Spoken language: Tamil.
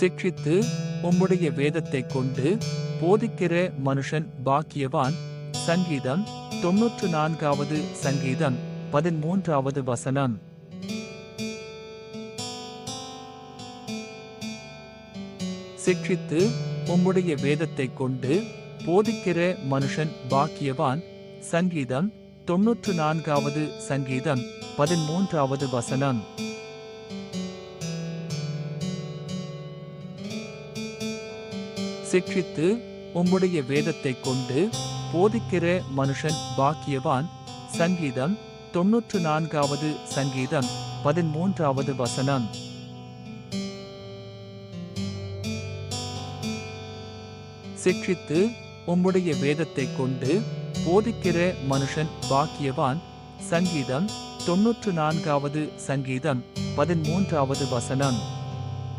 சிக்ஷித்து உம்முடைய வேதத்தை கொண்டு போதிக்கிற மனுஷன் பாக்கியவான். சங்கீதம் தொன்னூற்று நான்காவது சங்கீதம் பதிமூன்றாவது வசனம். சிக்ஷித்து உம்முடைய வேதத்தை கொண்டு போதிக்கிற மனுஷன் பாக்கியவான். சங்கீதம் தொன்னூற்று நான்காவது சங்கீதம் பதிமூன்றாவது வசனம். சிக்ஷித்து உம்முடைய வேதத்தை கொண்டு போதிக்கிற மனுஷன் பாக்கியவான். சங்கீதம் தொன்னூற்று நான்காவது சங்கீதம் பதிமூன்றாவது வசனம். சிக்ஷித்து உம்முடைய வேதத்தை கொண்டு போதிக்கிற மனுஷன் பாக்கியவான். சங்கீதம் தொன்னூற்று நான்காவது சங்கீதம் பதிமூன்றாவது வசனம்.